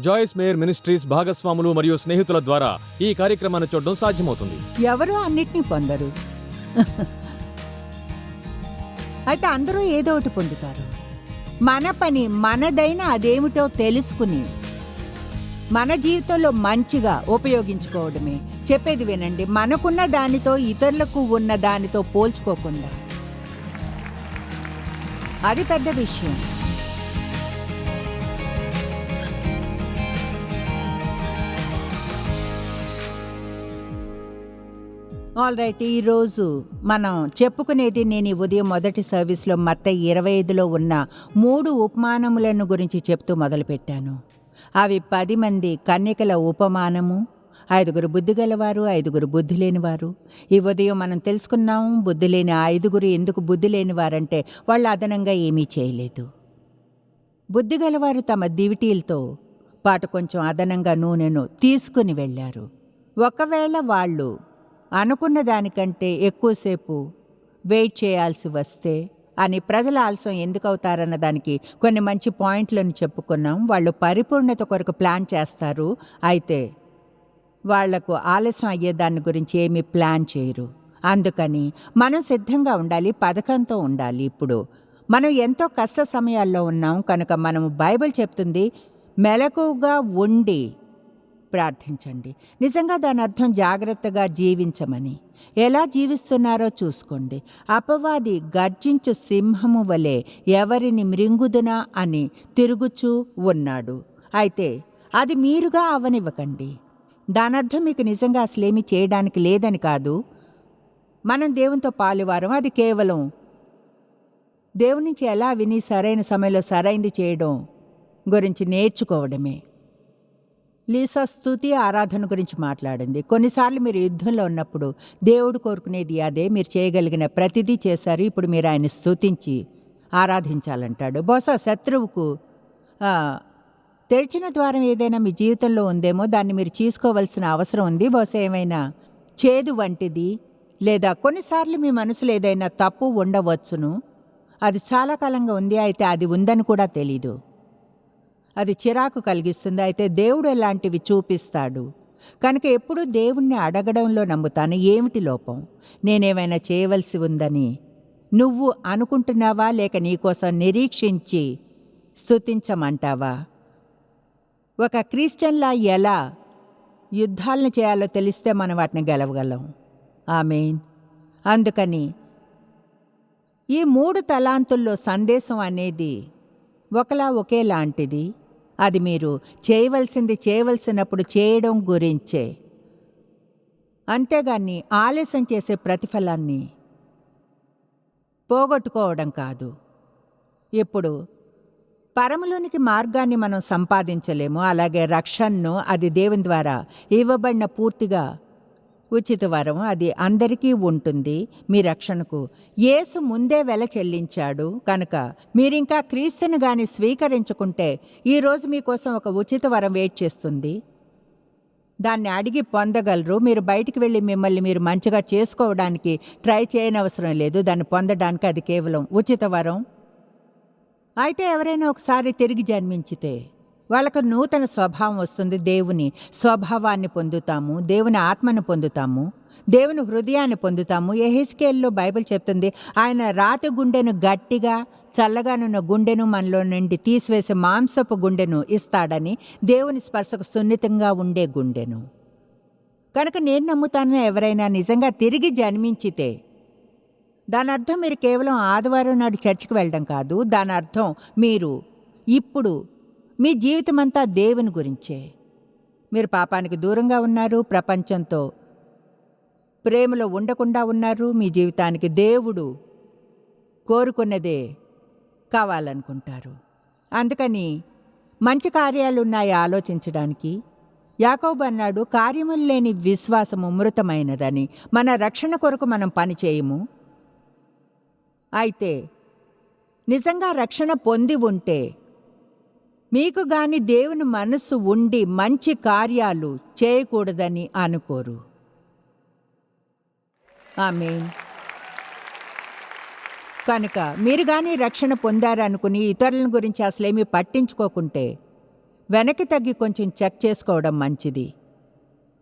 జాయిస్ mayor ministries భాగస్వాములు మరియు స్నేహితుల ద్వారా ఈ కార్యక్రమాన్ని చూడడం సాధ్యమవుతుంది. ఎవరు అన్నిటినీ పొందరు. అయితే అందరూ ఏదో ఒకటి పొందుతారు. మన పని మనదైన అదేమిటో తెలుసుకుని మన జీవితంలో మంచిగా ఉపయోగించుకోవడమే. చెప్పేది వినండి మనకున్న దానితో ఇతరులకు ఉన్న దానితో పోల్చుకోకుండా. అది పెద్ద విషయం. ఆల్ రైట్ ఈరోజు మనం చెప్పుకునేది నేను ఈ ఉదయం మొదటి సర్వీస్లో మత్త ఇరవై ఐదులో ఉన్న మూడు ఉపమానములను గురించి చెప్తూ మొదలుపెట్టాను. అవి పది మంది కన్యకల ఉపమానము ఐదుగురు బుద్ధి గలవారు ఐదుగురు బుద్ధి లేనివారు ఈ ఉదయం మనం తెలుసుకున్నాం బుద్ధి లేని ఐదుగురు ఎందుకు బుద్ధి లేనివారంటే వాళ్ళు అదనంగా ఏమీ చేయలేదు. బుద్ధి గలవారు తమ దివిటీలతో పాటు కొంచెం అదనంగా నూనెను తీసుకుని వెళ్ళారు. ఒకవేళ వాళ్ళు అనుకున్న దానికంటే ఎక్కువసేపు వెయిట్ చేయాల్సి వస్తే అని ప్రజల ఆలస్యం ఎందుకు అవుతారన్న దానికి కొన్ని మంచి పాయింట్లను చెప్పుకున్నాం. వాళ్ళు పరిపూర్ణత కొరకు ప్లాన్ చేస్తారు. అయితే వాళ్ళకు ఆలస్యం అయ్యే దాని గురించి ఏమీ ప్లాన్ చేయరు. అందుకని మనం సిద్ధంగా ఉండాలి పథకంతో ఉండాలి. ఇప్పుడు మనం ఎంతో కష్ట సమయాల్లో ఉన్నాం. కనుక మనము బైబిల్ చెప్తుంది మెలకుగా ఉండి ప్రార్థించండి. నిజంగా దాని అర్థం జాగ్రత్తగా జీవించమని. ఎలా జీవిస్తున్నారో చూసుకోండి. అపవాది గర్జించు సింహము వలె ఎవరిని మృంగుదునా అని తిరుగుచూ ఉన్నాడు. అయితే అది మీరుగా అవనివ్వకండి. దానర్థం మీకు నిజంగా అసలేమి చేయడానికి లేదని కాదు. మనం దేవునితో పాలువారం. అది కేవలం దేవుని నుంచి ఎలా విని సరైన సమయంలో సరైంది చేయడం గురించి నేర్చుకోవడమే. లీసా స్తుతి ఆరాధన గురించి మాట్లాడింది. కొన్నిసార్లు మీరు యుద్ధంలో ఉన్నప్పుడు దేవుడు కోరుకునేది అదే మీరు చేయగలిగిన ప్రతిదీ చేశారు ఇప్పుడు మీరు ఆయన స్థుతించి ఆరాధించాలంటాడు. బహుశా శత్రువుకు తెరిచిన ద్వారం ఏదైనా మీ జీవితంలో ఉందేమో దాన్ని మీరు తీసుకోవలసిన అవసరం ఉంది. బహుశా ఏమైనా చేదు వంటిది లేదా కొన్నిసార్లు మీ మనసులో ఏదైనా తప్పు ఉండవచ్చును. అది చాలా కాలంగా ఉంది అయితే అది ఉందని కూడా తెలీదు. అది చిరాకు కలిగిస్తుంది. అయితే దేవుడు ఎలాంటివి చూపిస్తాడు? కనుక ఎప్పుడూ దేవుణ్ణి అడగడంలో నమ్ముతాను. ఏమిటి లోపం? నేనేమైనా చేయవలసి ఉందని. నువ్వు అనుకుంటున్నావా? లేక నీకోసం నిరీక్షించి స్థుతించమంటావా ఒక క్రిస్టియన్లా ఎలా యుద్ధాలను చేయాలో తెలిస్తే మనం వాటిని గెలవగలం. ఆమెన్. అందుకని ఈ మూడు తలాంతుల్లో సందేశం అనేది ఒకలా ఒకేలాంటిది. అది మీరు చేయవలసింది చేయవలసినప్పుడు చేయడం గురించే. అంతేగాని ఆలస్యం చేసే ప్రతిఫలాన్ని పోగొట్టుకోవడం కాదు. ఇప్పుడు పరములోనికి మార్గాన్ని మనం సంపాదించలేము అలాగే రక్షణను అది దేవుని ద్వారా ఇవ్వబడిన పూర్తిగా ఉచిత వరం అది అందరికీ ఉంటుంది. మీ రక్షణకు. యేసు ముందే వెల చెల్లించాడు. కనుక మీరింకా క్రీస్తును గాని స్వీకరించుకుంటే ఈరోజు మీకోసం ఒక ఉచిత వరం వెయిట్ చేస్తుంది. దాన్ని అడిగి పొందగలరు. మీరు బయటికి వెళ్ళి మిమ్మల్ని మీరు మంచిగా చేసుకోవడానికి ట్రై చేయనవసరం లేదు. దాన్ని పొందడానికి అది కేవలం ఉచిత వరం. అయితే ఎవరైనా ఒకసారి తిరిగి జన్మించితే వాళ్ళకు నూతన స్వభావం వస్తుంది. దేవుని స్వభావాన్ని పొందుతాము. దేవుని ఆత్మను పొందుతాము. దేవుని హృదయాన్ని పొందుతాము. ఎహెచ్కేల్లో బైబిల్ చెప్తుంది ఆయన రాతి గుండెను గట్టిగా చల్లగానున్న గుండెను మనలో నుండి తీసివేసే మాంసపు గుండెను ఇస్తాడని దేవుని స్పర్శకు సున్నితంగా ఉండే గుండెను. కనుక నేను నమ్ముతాను ఎవరైనా నిజంగా తిరిగి జన్మించితే దాని అర్థం మీరు కేవలం ఆదివారం నాడు చర్చికి వెళ్ళడం కాదు. దాని అర్థం మీరు ఇప్పుడు మీ జీవితమంతా దేవుని గురించే. మీరు పాపానికి దూరంగా ఉన్నారు ప్రపంచంతో ప్రేమలో ఉండకుండా ఉన్నారు మీ జీవితానికి దేవుడు కోరుకున్నదే కావాలనుకుంటారు. అందుకని మంచి కార్యాలున్నాయి ఆలోచించడానికి. యాకోబు అన్నాడు కార్యములు లేని విశ్వాసము మృతమైనదని మన రక్షణ కొరకు మనం పని చేయము. అయితే నిజంగా రక్షణ పొంది ఉంటే మీకు గాని దేవుని మనస్సు ఉండి మంచి కార్యాలు చేయకూడదని అనుకోరు. ఆమె కనుక మీరు కానీ రక్షణ పొందారనుకుని ఇతరుల గురించి అసలేమీ పట్టించుకోకుంటే వెనక్కి తగ్గి కొంచెం చెక్ చేసుకోవడం మంచిది.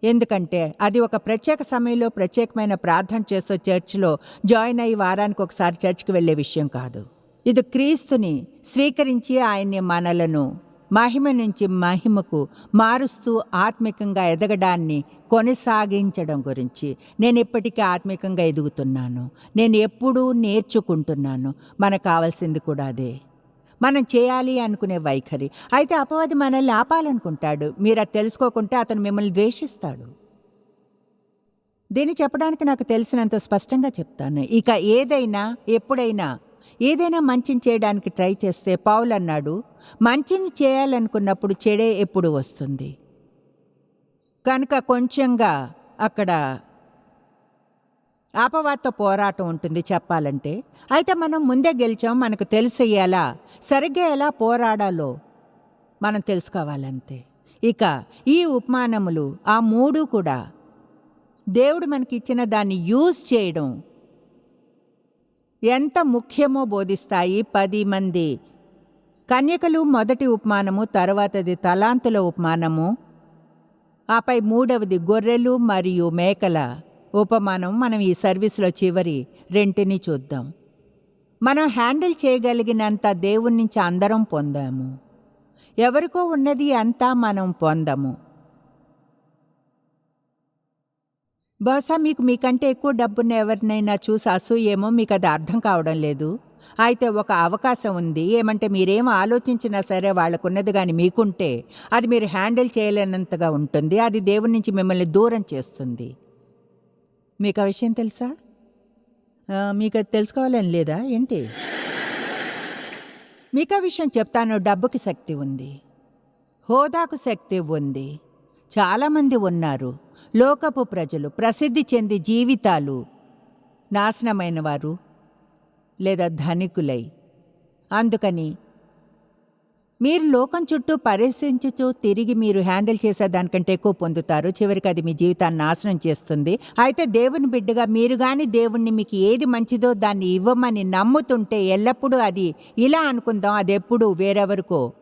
ఎందుకంటే అది ఒక ప్రత్యేక సమయంలో ప్రత్యేకమైన ప్రార్థన చేసే చర్చ్లో జాయిన్ అయ్యి వారానికి ఒకసారి చర్చ్కి వెళ్ళే విషయం కాదు. ఇది క్రీస్తుని స్వీకరించి ఆయన్ని మనలను మహిమ నుంచి మహిమకు మారుస్తూ ఆత్మికంగా ఎదగడాన్ని కొనసాగించడం గురించి నేను ఇప్పటికీ ఆత్మికంగా ఎదుగుతున్నాను. నేను ఎప్పుడూ నేర్చుకుంటున్నాను. మనకు కావాల్సింది కూడా అదే. మనం చేయాలి అనుకునే వైఖరి. అయితే అపవాది మనల్ని ఆపాలనుకుంటాడు. మీరు అది తెలుసుకోకుంటే అతను మిమ్మల్ని ద్వేషిస్తాడు. దీన్ని చెప్పడానికి నాకు తెలిసినంత స్పష్టంగా చెప్తాను. ఇక ఏదైనా ఎప్పుడైనా ఏదైనా మంచిని చేయడానికి ట్రై చేస్తే పౌల్ అన్నాడు మంచిని చేయాలనుకున్నప్పుడు చెడే ఎప్పుడు వస్తుంది? కనుక కొంచెంగా అక్కడ ఆపవాతో పోరాటం ఉంటుంది చెప్పాలంటే. అయితే మనం ముందే గెలిచాం మనకు తెలుసు ఎలా సరిగ్గా ఎలా పోరాడాలో మనం తెలుసుకోవాలంతే. ఇక ఈ ఉపమానములు ఆ మూడు కూడా దేవుడు మనకి ఇచ్చిన దాన్ని యూజ్ చేయడం ఎంత ముఖ్యమో బోధిస్తాయి పది మంది. కన్యకలు మొదటి ఉపమానము తర్వాతది తలాంతుల ఉపమానము. ఆపై మూడవది గొర్రెలు మరియు మేకల ఉపమానం. మనం ఈ సర్వీస్లో చివరి రెంటిని చూద్దాం. మనం హ్యాండిల్ చేయగలిగినంత దేవుని నుంచి అందరం పొందాము. ఎవరికో ఉన్నది అంతా మనం పొందము. బహుశా మీకు మీకంటే ఎక్కువ డబ్బున్న ఎవరినైనా చూసి అసూయేమో మీకు అది అర్థం కావడం లేదు. అయితే ఒక అవకాశం ఉంది. ఏమంటే మీరేం ఆలోచించినా సరే వాళ్ళకున్నది కానీ మీకుంటే అది మీరు హ్యాండిల్ చేయలేనంతగా ఉంటుంది. అది దేవుడి నుంచి మిమ్మల్ని దూరం చేస్తుంది. మీకు ఆ విషయం తెలుసా? మీకు అది తెలుసుకోవాలని లేదా? ఏంటి? మీకు ఆ విషయం చెప్తాను. డబ్బుకి శక్తి ఉంది. హోదాకు శక్తి ఉంది. చాలామంది ఉన్నారు. లోకపు ప్రజలు ప్రసిద్ధి చెంది జీవితాలు నాశనమైన వారు లేదా ధనికులై. అందుకని మీరు లోకం చుట్టూ పరిశీలించుచూ తిరిగి మీరు హ్యాండిల్ చేసేదానికంటే ఎక్కువ పొందుతారు. చివరికి అది మీ జీవితాన్ని నాశనం చేస్తుంది. అయితే దేవుని బిడ్డగా మీరు కానీ దేవుణ్ణి మీకు ఏది మంచిదో దాన్ని ఇవ్వమని నమ్ముతుంటే ఎల్లప్పుడూ అది ఇలా అనుకుందాం. అది ఎప్పుడు వేరెవరికో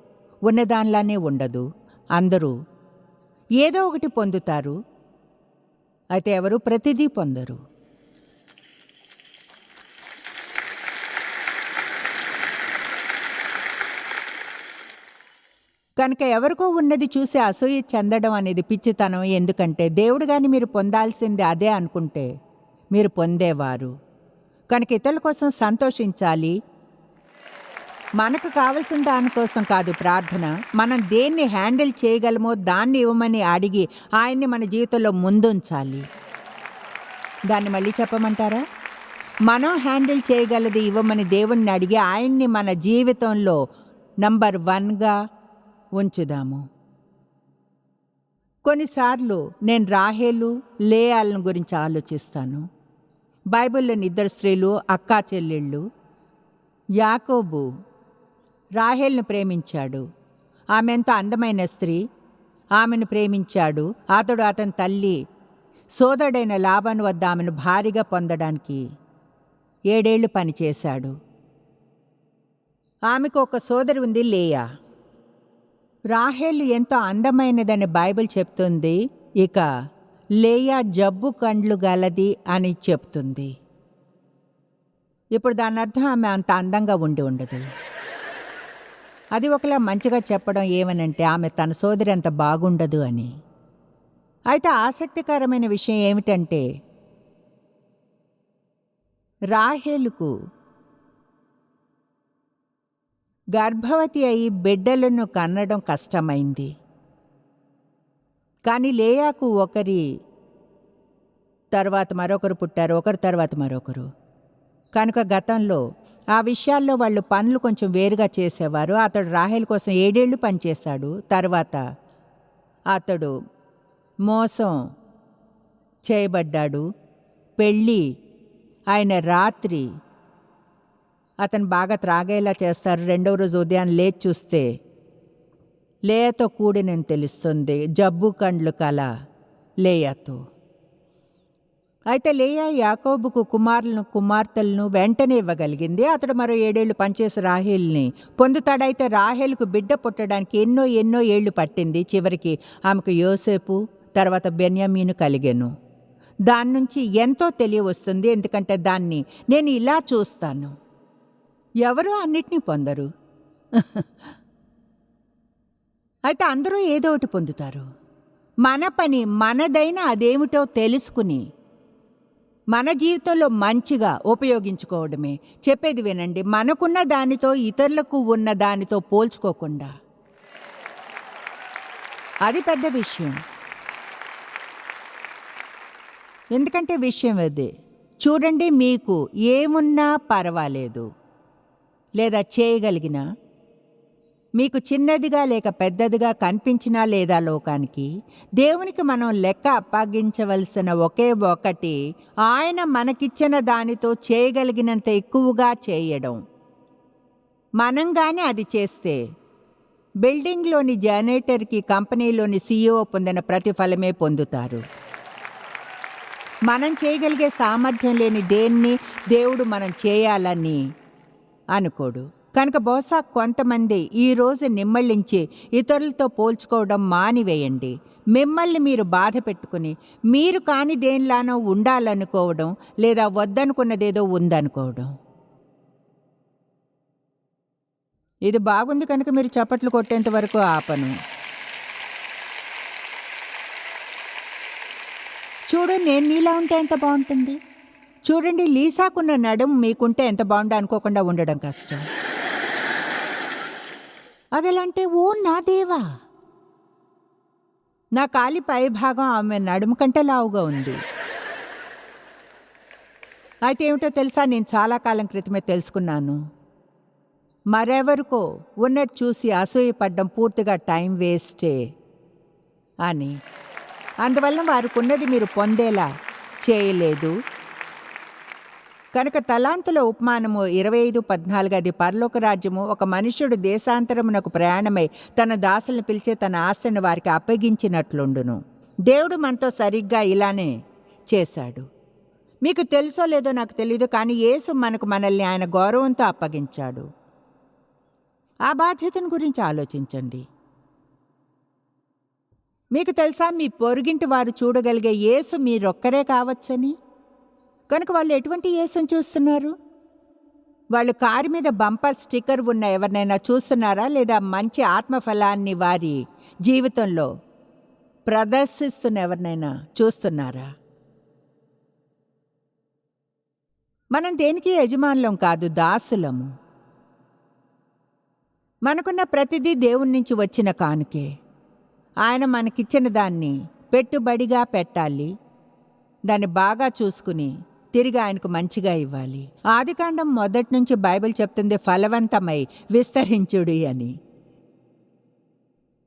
ఉన్నదానిలానే ఉండదు. అందరూ ఏదో ఒకటి పొందుతారు. అయితే ఎవరు ప్రతిదీ పొందరు. కనుక ఎవరికో ఉన్నది చూసి అసూయ చెందడం అనేది పిచ్చితనం. ఎందుకంటే దేవుడు గాని మీరు పొందాల్సింది అదే అనుకుంటే మీరు పొందేవారు. కనుక ఇతరుల కోసం సంతోషించాలి. మనకు కావలసిన దానికోసం కాదు ప్రార్థన. మనం దేన్ని హ్యాండిల్ చేయగలమో దాన్ని ఇవ్వమని అడిగి ఆయన్ని మన జీవితంలో ముందుంచాలి. దాన్ని మళ్ళీ చెప్పమంటారా? మనం హ్యాండిల్ చేయగలది ఇవ్వమని దేవుణ్ణి అడిగి ఆయన్ని మన జీవితంలో నంబర్ వన్గా ఉంచుదాము. కొన్నిసార్లు నేను రాహేలు లేయాలను గురించి ఆలోచిస్తాను. బైబిల్లోని ఇద్దరు స్త్రీలు అక్కా చెల్లెళ్ళు యాకోబు రాహేల్ను ప్రేమించాడు. ఆమె ఎంతో అందమైన స్త్రీ ఆమెను ప్రేమించాడు. అతడు అతని తల్లి సోదరుడైన లాభాను వద్ద ఆమెను భారీగా పొందడానికి ఏడేళ్ళు పనిచేశాడు ఆమెకు ఒక సోదరి ఉంది లేయా. రాహేలు ఎంతో అందమైనదని బైబిల్ చెప్తుంది. ఇక లేయా జబ్బు కండ్లు గలది అని చెప్తుంది. ఇప్పుడు దాని అర్థం ఆమె అంత అందంగా ఉండి ఉండదు. అది ఒకలా మంచిగా చెప్పడం ఏమనంటే ఆమె తన సోదరి అంత బాగుండదు అని. అయితే ఆసక్తికరమైన విషయం ఏమిటంటే రాహేలుకు గర్భవతి అయి బిడ్డలను కన్నడం కష్టమైంది. కానీ లేయాకు ఒకరి తర్వాత మరొకరు పుట్టారు ఒకరి తర్వాత మరొకరు. కనుక గతంలో ఆ విషయాల్లో వాళ్ళు పనులు కొంచెం వేరుగా చేసేవారు. అతడు రాహేల్ కోసం ఏడేళ్ళు పనిచేశాడు. తర్వాత అతడు మోసం చేయబడ్డాడు. పెళ్ళి ఆయన రాత్రి అతను బాగా త్రాగేలా చేస్తారు. రెండవ రోజు ఉదయం లేచి చూస్తే లేయతో కూడినని తెలుస్తుంది. జబ్బు కండ్లు కల లేయతో. అయితే లేయా యాకోబుకు కుమారులను కుమార్తెలను వెంటనే ఇవ్వగలిగింది. అతడు మరో ఏడేళ్ళు పనిచేసి రాహేల్ని పొందుతాడైతే రాహేల్కు బిడ్డ పుట్టడానికి ఎన్నో ఎన్నో ఏళ్ళు పట్టింది. చివరికి ఆమెకు యోసేపు తర్వాత బెన్యామీను కలిగాను. దాని నుంచి ఎంతో తెలియవస్తుంది. ఎందుకంటే దాన్ని నేను ఇలా చూస్తాను. ఎవరు అన్నిటినీ పొందరు? అయితే అందరూ ఏదో ఒకటి పొందుతారు. మన పని మనదైన అదేమిటో తెలుసుకుని మన జీవితంలో మంచిగా ఉపయోగించుకోవడమే. చెప్పేది వినండి మనకున్న దానితో ఇతరులకు ఉన్న దానితో పోల్చుకోకుండా. అది పెద్ద విషయం. ఎందుకంటే విషయం అదే. చూడండి మీకు ఏమున్నా పర్వాలేదు. లేదా చేయగలిగినా మీకు చిన్నదిగా లేక పెద్దదిగా కనిపించినా లేదా లోకానికి దేవునికి మనం లెక్క అప్పగించవలసిన ఒకే ఒకటి ఆయన మనకిచ్చిన దానితో చేయగలిగినంత ఎక్కువగా చేయడం. మనంగానే అది చేస్తే బిల్డింగ్లోని జనరేటర్కి కంపెనీలోని సీఈఓ పొందిన ప్రతిఫలమే పొందుతారు. మనం చేయగలిగే సామర్థ్యం లేని దేన్ని దేవుడు మనం చేయాలని అనుకోడు. కనుక బహుశా కొంతమంది ఈ రోజు ఇతరులతో పోల్చుకోవడం మానివేయండి. మిమ్మల్ని మీరు బాధ పెట్టుకుని మీరు కాని దేనిలానో ఉండాలనుకోవడం లేదా వద్దనుకున్నదేదో ఉందనుకోవడం. ఇది బాగుంది కనుక మీరు చప్పట్లు కొట్టేంత వరకు ఆపను. చూడు నేను నీలా ఉంటే ఎంత బాగుంటుంది? చూడండి లీసాకున్న నడుం మీకుంటే ఎంత బాగుండు అనుకోకుండా ఉండడం కష్టం. అదెలాంటే ఓ నా దేవా! నా కాలి పై భాగం ఆమె నడుము కంటే లావుగా ఉంది. అయితే ఏమిటో తెలుసా? నేను చాలా కాలం క్రితమే తెలుసుకున్నాను. మరెవరికో ఉన్నది చూసి అసూయపడ్డం పూర్తిగా టైం వేస్టే అని. అందువల్ల వారికి ఉన్నది మీరు పొందేలా చేయలేదు. కనుక తలాంతుల ఉపమానము ఇరవై ఐదు పద్నాలుగు అది పరలోక రాజ్యము ఒక మనుష్యుడు దేశాంతరమునకు ప్రయాణమై తన దాసులను పిలిచే తన ఆస్తిని వారికి అప్పగించినట్లుండును. దేవుడు మనతో సరిగ్గా ఇలానే చేశాడు. మీకు తెలుసో లేదో నాకు తెలియదు కానీ యేసు మనకు మనల్ని ఆయన గౌరవంతో అప్పగించాడు. ఆ బాధ్యతను గురించి ఆలోచించండి. మీకు తెలుసా మీ పొరుగింటి వారు చూడగలిగే యేసు మీరొక్కరే కావచ్చని? కనుక వాళ్ళు ఎటువంటి యేసుని చూస్తున్నారు? వాళ్ళు కారు మీద బంపర్ స్టిక్కర్ ఉన్న ఎవరినైనా చూస్తున్నారా? లేదా మంచి ఆత్మఫలాన్ని వారి జీవితంలో ప్రదర్శిస్తున్న ఎవరినైనా చూస్తున్నారా? మనం దేనికి యజమానులం కాదు దాసులము. మనకున్న ప్రతిదీ దేవుని నుంచి వచ్చిన కానుకే. ఆయన మనకిచ్చిన దాన్ని పెట్టుబడిగా పెట్టాలి. దాన్ని బాగా చూసుకుని తిరిగి ఆయనకు మంచిగా ఇవ్వాలి. ఆదికాండం మొదటి నుంచి బైబిల్ చెప్తుంది ఫలవంతమై విస్తరించుడి అని.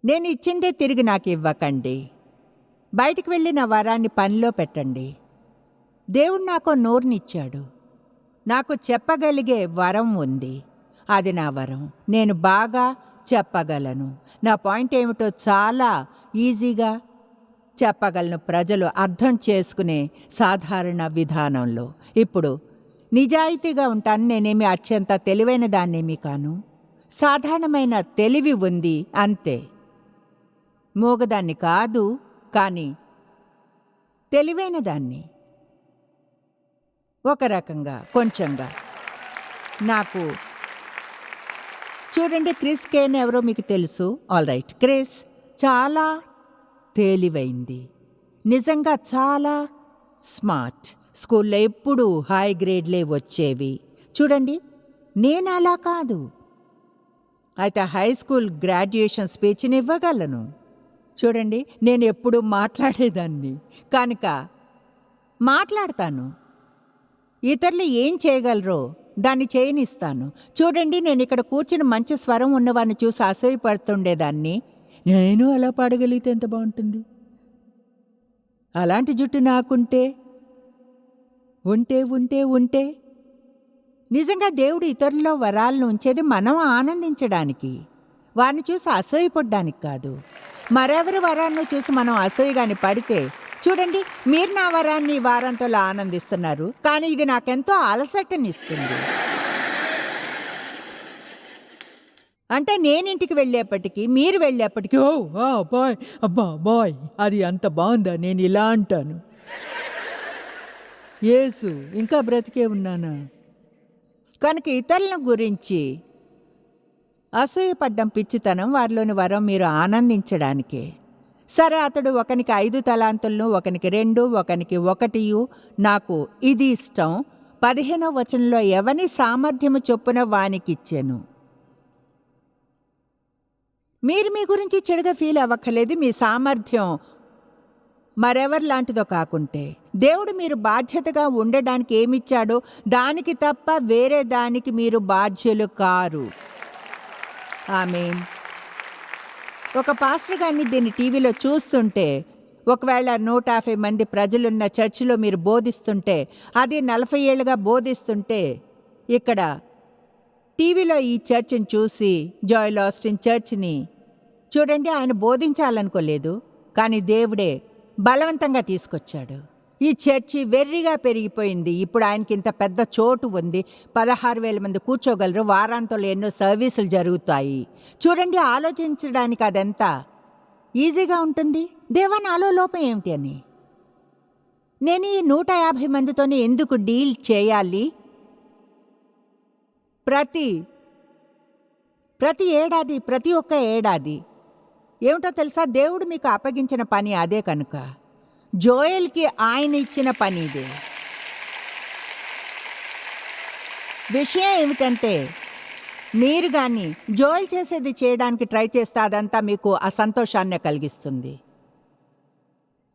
నేను ఇచ్చిందే తిరిగి నాకు ఇవ్వకండి. బయటికి వెళ్ళి నా వరాన్ని పనిలో పెట్టండి. దేవుడు నాకు నోరునిచ్చాడు. నాకు చెప్పగలిగే వరం ఉంది. అది నా వరం. నేను బాగా చెప్పగలను. నా పాయింట్ ఏమిటో చాలా ఈజీగా చెప్పగలను ప్రజలు అర్థం చేసుకునే సాధారణ విధానంలో. ఇప్పుడు నిజాయితీగా ఉంటాను నేనేమి అత్యంత తెలివైన దాన్నేమి కాను. సాధారణమైన తెలివి ఉంది అంతే. మూగదాన్ని కాదు కానీ తెలివైన దాన్ని. ఒక రకంగా కొంచెంగా. నాకు చూడండి క్రిస్ కేన్ ఎవరో మీకు తెలుసు. ఆల్ రైట్ క్రిస్ చాలా తేలివైంది. నిజంగా చాలా స్మార్ట్. స్కూల్లో ఎప్పుడూ హై గ్రేడ్లే వచ్చేవి. చూడండి నేను అలా కాదు. అయితే హై స్కూల్ గ్రాడ్యుయేషన్ స్పీచ్ని ఇవ్వగలను. చూడండి నేను ఎప్పుడు మాట్లాడేదాన్ని. కనుక మాట్లాడతాను. ఇతరులు ఏం చేయగలరో దాన్ని చేయనిస్తాను. చూడండి నేను ఇక్కడ కూర్చుని మంచి స్వరం ఉన్నవాడిని చూసి అసూయపడుతుండేదాన్ని. నేను అలా పాడగలిగితే ఎంత బాగుంటుంది? అలాంటి జుట్టు నాకుంటే ఉంటే ఉంటే ఉంటే నిజంగా దేవుడు ఇతరుల్లో వరాలను ఉంచేది మనం ఆనందించడానికి వారిని చూసి అసూయపడ్డానికి కాదు. మరెవరి వరాన్ని చూసి మనం అసూయగాని పడితే చూడండి మీరు నా వరాన్ని ఈ వారాంతంలో ఆనందిస్తున్నారు కానీ ఇది నాకెంతో అలసటనిస్తుంది. అంటే నేనింటికి వెళ్ళేప్పటికీ మీరు వెళ్ళేప్పటికీ ఓ ఆ, బాయ్ అబ్బా బాయ్ అది అంత బాగుందా నేను ఇలా అంటాను. యేసు ఇంకా బ్రతికే ఉన్నానా? కనుక ఇతరుల గురించి అసూయపడ్డం పిచ్చితనం వారిలోని వరం మీరు ఆనందించడానికే. సరే అతడు ఒకనికి ఐదు తలాంతులను ఒకనికి రెండు ఒకనికి ఒకటియు నాకు ఇది ఇష్టం. పదిహేనో వచనంలో ఎవని సామర్థ్యము చొప్పున వానికిచ్చాను? మీరు మీ గురించి చెడుగా ఫీల్ అవ్వక్కర్లేదు మీ సామర్థ్యం మరెవరి లాంటిదో కాకుంటే. దేవుడు మీరు బాధ్యతగా ఉండడానికి ఏమిచ్చాడో దానికి తప్ప వేరే దానికి మీరు బాధ్యులు కారు. ఆమె ఒక పాస్టర్ గారిని దీన్ని టీవీలో చూస్తుంటే ఒకవేళ నూట యాభై మంది ప్రజలున్న చర్చిలో మీరు బోధిస్తుంటే అది నలభై ఏళ్ళుగా బోధిస్తుంటే ఇక్కడ టీవీలో ఈ చర్చిని చూసి జాయ్ లాస్టిన్ చర్చిని చూడండి ఆయన బోధించాలనుకోలేదు కానీ దేవుడే బలవంతంగా తీసుకొచ్చాడు. ఈ చర్చి వెర్రిగా పెరిగిపోయింది. ఇప్పుడు ఆయనకి ఇంత పెద్ద చోటు ఉంది. పదహారు వేల మంది కూర్చోగలరు. వారాంతంలో ఎన్నో సర్వీసులు జరుగుతాయి. చూడండి ఆలోచించడానికి అదెంత ఈజీగా ఉంటుంది. దేవా నాలో లోపం ఏమిటి అని? నేను ఈ నూట యాభై మందితోనే ఎందుకు డీల్ చేయాలి? ప్రతి ప్రతి ఏడాది ప్రతి ఒక్క ఏడాది ఏమిటో తెలుసా? దేవుడు మీకు అప్పగించిన పని అదే కనుక. జోయల్కి ఆయన ఇచ్చిన పని ఇదే. విషయం ఏమిటంటే మీరు కానీ జోయల్ చేసేది చేయడానికి ట్రై చేస్తే అదంతా మీకు అసంతోషాన్ని కలిగిస్తుంది.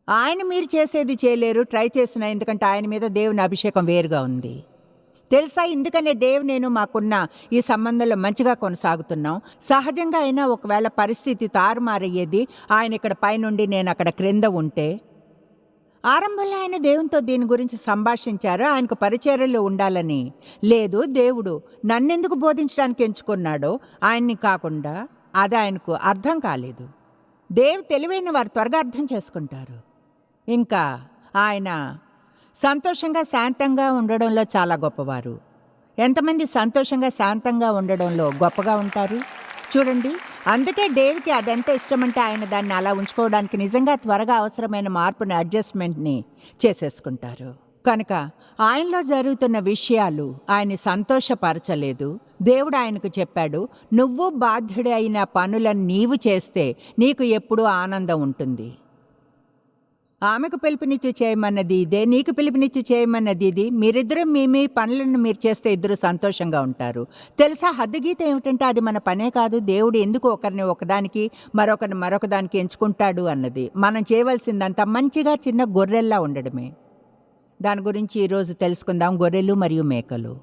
ఆయన మీరు చేసేది చేయలేరు ట్రై చేసిన ఎందుకంటే ఆయన మీద దేవుని అభిషేకం వేరుగా ఉంది. తెలుసా? ఎందుకనే డేవ్ నేను మాకున్న ఈ సంబంధంలో మంచిగా కొనసాగుతున్నాం. సహజంగా అయినా ఒకవేళ పరిస్థితి తారుమారయ్యేది ఆయన ఇక్కడ పైనుండి నేను అక్కడ క్రింద ఉంటే? ఆరంభంలో ఆయన దేవునితో దీని గురించి సంభాషించారు ఆయనకు పరిచర్యలో ఉండాలని. లేదు దేవుడు నన్నెందుకు బోధించడానికి ఎంచుకున్నాడో ఆయన్ని కాకుండా అది ఆయనకు అర్థం కాలేదు. దేవ్ తెలివైన వారు త్వరగా అర్థం చేసుకుంటారు. ఇంకా ఆయన సంతోషంగా శాంతంగా ఉండడంలో చాలా గొప్పవారు. ఎంతమంది సంతోషంగా శాంతంగా ఉండడంలో గొప్పగా ఉంటారు? చూడండి అందుకే డేవ్కి అదెంత ఇష్టమంటే ఆయన దాన్ని అలా ఉంచుకోవడానికి నిజంగా త్వరగా అవసరమైన మార్పుని అడ్జస్ట్మెంట్ని చేసేసుకుంటారు. కనుక ఆయనలో జరుగుతున్న విషయాలు ఆయన్ని సంతోషపరచలేదు. దేవుడు ఆయనకు చెప్పాడు నువ్వు బాధ్యుడి అయిన పనులను నీవు చేస్తే నీకు ఎప్పుడూ ఆనందం ఉంటుంది. ఆమెకు పిలుపునిచ్చి చేయమన్నది ఇదే నీకు పిలుపునిచ్చి చేయమన్నది ఇది. మీరిద్దరూ మీ మీ పనులను మీరు చేస్తే ఇద్దరు సంతోషంగా ఉంటారు. తెలుసా హద్దుగీత ఏమిటంటే అది మన పనే కాదు. దేవుడు ఎందుకు ఒకరిని ఒకదానికి మరొకరిని మరొకదానికి ఎంచుకుంటాడు అన్నది. మనం చేయవలసిందంతా మంచిగా చిన్న గొర్రెల్లా ఉండడమే. దాని గురించి ఈరోజు తెలుసుకుందాం గొర్రెలు మరియు మేకలు.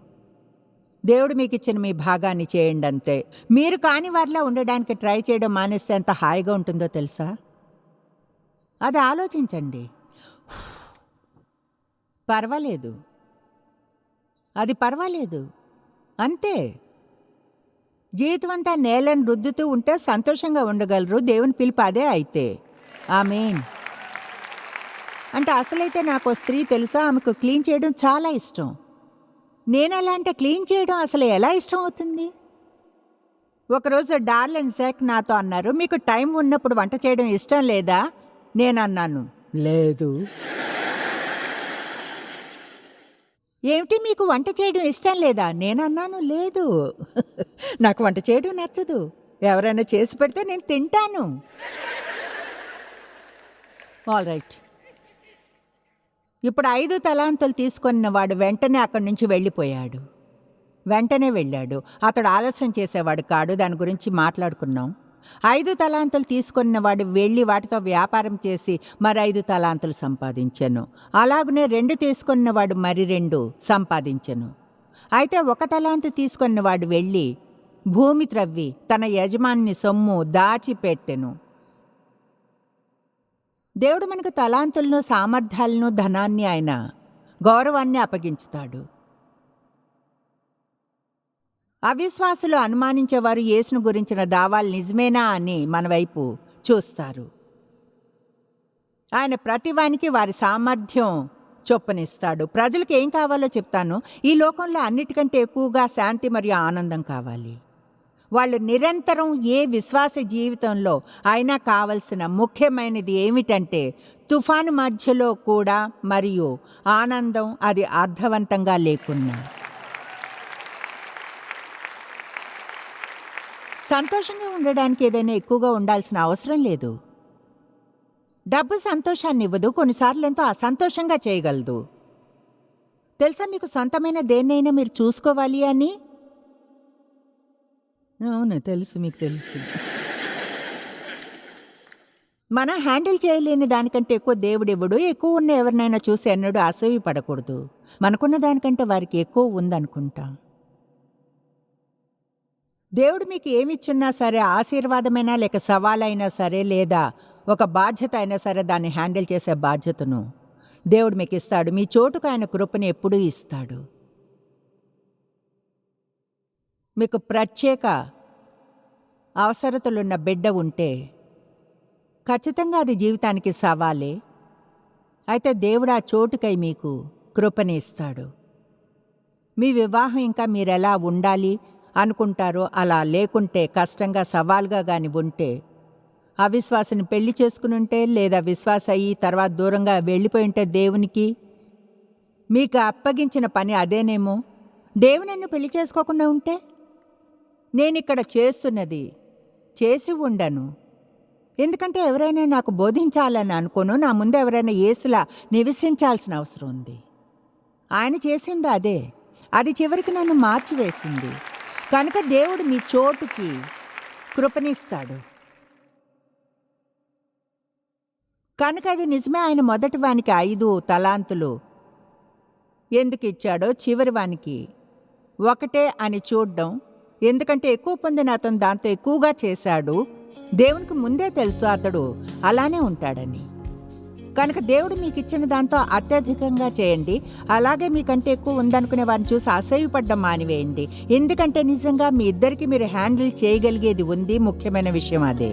దేవుడు మీకు ఇచ్చిన మీ భాగాన్ని చేయండి అంతే. మీరు కాని వారిలా ఉండడానికి ట్రై చేయడం మానేస్తే ఎంత హాయిగా ఉంటుందో తెలుసా? అది ఆలోచించండి. పర్వాలేదు. అది పర్వాలేదు. అంతే. జీవితం అంతా నేలను రుద్దుతూ ఉంటే సంతోషంగా ఉండగలరు. దేవుని పిలుపు అదే అయితే. ఆమెన్. అంటే అసలైతే నాకు స్త్రీ తెలుసా? ఆమెకు క్లీన్ చేయడం చాలా ఇష్టం. నేను ఎలా అంటే క్లీన్ చేయడం అసలు ఎలా ఇష్టం అవుతుంది? ఒకరోజు డార్లెన్ శాక్ నాతో అన్నారు మీకు టైం ఉన్నప్పుడు వంట చేయడం ఇష్టం లేదా? నేను అన్నాను లేదు. ఏమిటి మీకు వంట చేయడం ఇష్టం లేదా? నేను అన్నాను లేదు. నాకు వంట చేయడం నచ్చదు. ఎవరైనా చేసి పెడితే నేను తింటాను. ఆల్ రైట్ ఇప్పుడు ఐదు తలాంతులు తీసుకున్న వాడు వెంటనే అక్కడి నుంచి వెళ్ళిపోయాడు. వెంటనే వెళ్ళాడు. అతడు ఆలస్యం చేసేవాడు కాడు. దాని గురించి మాట్లాడుకున్నాం. ఐదు తలాంతులు తీసుకున్న వాడు వెళ్ళి వాటితో వ్యాపారం చేసి మరి ఐదు తలాంతులు సంపాదించాను. అలాగనే రెండు తీసుకున్నవాడు మరి రెండు సంపాదించెను. అయితే ఒక తలాంతు తీసుకున్నవాడు వెళ్ళి భూమి త్రవ్వి తన యజమాని సొమ్ము దాచిపెట్టెను. దేవుడు మనకు తలాంతులను సామర్థ్యాలను ధనాన్ని ఆయన గౌరవాన్ని అప్పగించుతాడు. అవిశ్వాసులు అనుమానించేవారు యేసును గురించిన దావాలు నిజమేనా అని మన వైపు చూస్తారు. ఆయన ప్రతివానికి వారి సామర్థ్యం చొప్పునిస్తాడు. ప్రజలకు ఏం కావాలో చెప్తాను. ఈ లోకంలో అన్నిటికంటే ఎక్కువగా శాంతి మరియు ఆనందం కావాలి. వాళ్ళు నిరంతరం ఏ విశ్వాస జీవితంలో అయినా కావలసిన ముఖ్యమైనది ఏమిటంటే తుఫాను మధ్యలో కూడా మరియు ఆనందం అది అర్థవంతంగా లేకున్నా. సంతోషంగా ఉండడానికి ఏదైనా ఎక్కువగా ఉండాల్సిన అవసరం లేదు. డబ్బు సంతోషాన్ని ఇవ్వదు కొన్నిసార్లు ఎంతో అసంతోషంగా చేయగలదు. తెలుసా మీకు సొంతమైన దేన్నైనా మీరు చూసుకోవాలి అని? అవును తెలుసు మీకు తెలుసు. మనం హ్యాండిల్ చేయలేని దానికంటే ఎక్కువ దేవుడివ్వడు ఎక్కువ ఉన్న ఎవరినైనా చూసి ఎన్నడూ అసూయ పడకూడదు మనకున్న దానికంటే వారికి ఎక్కువ ఉందనుకుంటాం. దేవుడు మీకు ఏమిచ్చున్నా సరే ఆశీర్వాదమైనా లేక సవాలైనా సరే లేదా ఒక బాధ్యత అయినా సరే దాన్ని హ్యాండిల్ చేసే బాధ్యతను దేవుడు మీకు ఇస్తాడు. మీ చోటుకు ఆయన కృపను ఎప్పుడూ ఇస్తాడు. మీకు ప్రత్యేక అవసరతలున్న బిడ్డ ఉంటే ఖచ్చితంగా అది జీవితానికి సవాలే. అయితే దేవుడు ఆ చోటుకై మీకు కృపని ఇస్తాడు. మీ వివాహం ఇంకా మీరెలా ఉండాలి? అనుకుంటారో అలా లేకుంటే కష్టంగా సవాల్గా గాని ఉంటే అవిశ్వాసని పెళ్ళి చేసుకునుంటే లేదా విశ్వాస అయ్యి తర్వాత దూరంగా వెళ్ళిపోయి ఉంటే దేవునికి? మీకు అప్పగించిన పని అదేనేమో? దేవు నన్ను పెళ్ళి చేసుకోకుండా ఉంటే? నేనిక్కడ చేస్తున్నది చేసి ఉండను. ఎందుకంటే ఎవరైనా నాకు బోధించాలని అనుకోను నా ముందు ఎవరైనా ఏసులా నివసించాల్సిన అవసరం ఉంది. ఆయన చేసింది అదే. అది చివరికి నన్ను మార్చివేసింది. కనుక దేవుడు మీ చోటుకి కృపనిస్తాడు. కనుక అది నిజమే ఆయన మొదటి వానికి ఐదు తలాంతులు ఎందుకు ఇచ్చాడో చివరి వానికి ఒకటే అని చూడడం. ఎందుకంటే ఎక్కువ పొందిన అతను దాంతో ఎక్కువగా చేశాడు. దేవునికి ముందే తెలుసు అతడు అలానే ఉంటాడని. కనుక దేవుడు మీకు ఇచ్చిన దాంతో అత్యధికంగా చేయండి. అలాగే మీకంటే ఎక్కువ ఉందనుకునే వారిని చూసి అసహ్యపడ్డం మానివేయండి. ఎందుకంటే నిజంగా మీ ఇద్దరికి మీరు హ్యాండిల్ చేయగలిగేది ఉంది. ముఖ్యమైన విషయం అదే.